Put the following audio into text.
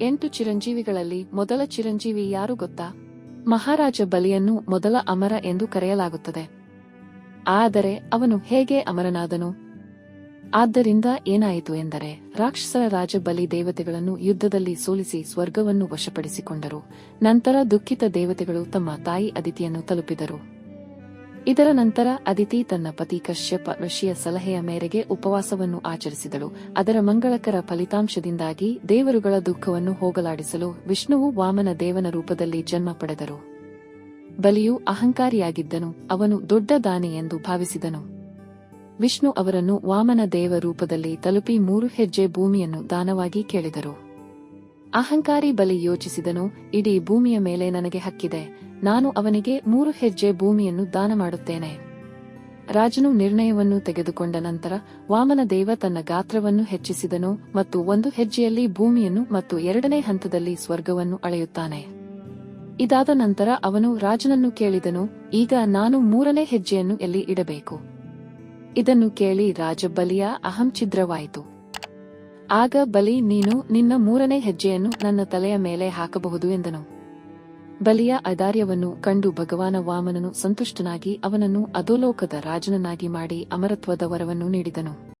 ಎಂಟು ಚಿರಂಜೀವಿಗಳಲ್ಲಿ ಮೊದಲ ಚಿರಂಜೀವಿ ಯಾರು ಗೊತ್ತಾ? ಮಹಾರಾಜ ಬಲಿಯನ್ನು ಮೊದಲ ಅಮರ ಎಂದು ಕರೆಯಲಾಗುತ್ತದೆ. ಆದರೆ ಅವನು ಹೇಗೆ ಅಮರನಾದನು? ಆದ್ದರಿಂದ ಏನಾಯಿತು ಎಂದರೆ ರಾಕ್ಷಸರ ರಾಜ ಬಲಿ ದೇವತೆಗಳನ್ನು ಯುದ್ಧದಲ್ಲಿ ಸೋಲಿಸಿ ಸ್ವರ್ಗವನ್ನು ವಶಪಡಿಸಿಕೊಂಡರು. ನಂತರ ದುಃಖಿತ ದೇವತೆಗಳು ತಮ್ಮ ತಾಯಿ ಅದಿತಿಯನ್ನು ತಲುಪಿದರು. ಇದರ ನಂತರ ಅದಿತಿ ತನ್ನ ಪತಿ ಕಶ್ಯಪ ಋಷಿಯ ಸಲಹೆಯ ಮೇರೆಗೆ ಉಪವಾಸವನ್ನು ಆಚರಿಸಿದಳು. ಅದರ ಮಂಗಳಕರ ಫಲಿತಾಂಶದಿಂದಾಗಿ ದೇವರುಗಳ ದುಃಖವನ್ನು ಹೋಗಲಾಡಿಸಲು ವಿಷ್ಣುವು ವಾಮನ ದೇವನ ರೂಪದಲ್ಲಿ ಜನ್ಮ ಪಡೆದರು. ಬಲಿಯು ಅಹಂಕಾರಿಯಾಗಿದ್ದನು, ಅವನು ದೊಡ್ಡ ದಾನಿ ಎಂದು ಭಾವಿಸಿದನು. ವಿಷ್ಣು ಅವರನ್ನು ವಾಮನ ದೇವ ರೂಪದಲ್ಲಿ ತಲುಪಿ ಮೂರು ಹೆಜ್ಜೆ ಭೂಮಿಯನ್ನು ದಾನವಾಗಿ ಕೇಳಿದರು. ಅಹಂಕಾರಿ ಬಲಿ ಯೋಚಿಸಿದನು, ಇಡೀ ಭೂಮಿಯ ಮೇಲೆ ನನಗೆ ಹಕ್ಕಿದೆ ನಾನು ಅವನಿಗೆ ಮೂರು ಹೆಜ್ಜೆ ಭೂಮಿಯನ್ನು ದಾನ ಮಾಡುತ್ತೇನೆ ರಾಜನು ನಿರ್ಣಯವನ್ನು ತೆಗೆದುಕೊಂಡ ನಂತರ ವಾಮನ ದೇವ ತನ್ನ ಗಾತ್ರವನ್ನು ಹೆಚ್ಚಿಸಿದನು ಮತ್ತು ಒಂದು ಹೆಜ್ಜೆಯಲ್ಲಿ ಭೂಮಿಯನ್ನು ಮತ್ತು ಎರಡನೇ ಹಂತದಲ್ಲಿ ಸ್ವರ್ಗವನ್ನು ಅಳೆಯುತ್ತಾನೆ. ಇದಾದ ನಂತರ ಅವನು ರಾಜನನ್ನು ಕೇಳಿದನು, ಈಗ ನಾನು ಮೂರನೇ ಹೆಜ್ಜೆಯನ್ನು ಎಲ್ಲಿ ಇಡಬೇಕು? ಇದನ್ನು ಕೇಳಿ ರಾಜ ಬಲಿಯ ಅಹಂ ಛಿದ್ರವಾಯಿತು. ಆಗ ಬಲಿ, ನೀನು ನಿನ್ನ ಮೂರನೇ ಹೆಜ್ಜೆಯನ್ನು ನನ್ನ ತಲೆಯ ಮೇಲೆ ಹಾಕಬಹುದು ಎಂದನು. ಬಲಿಯ ಐದಾರ್ಯವನ್ನು ಕಂಡು ಭಗವಾನ ವಾಮನನು ಸಂತುಷ್ಟನಾಗಿ ಅವನನ್ನು ಅಧೋಲೋಕದ ರಾಜನನ್ನಾಗಿ ಮಾಡಿ ಅಮರತ್ವದ ವರವನ್ನು ನೀಡಿದನು.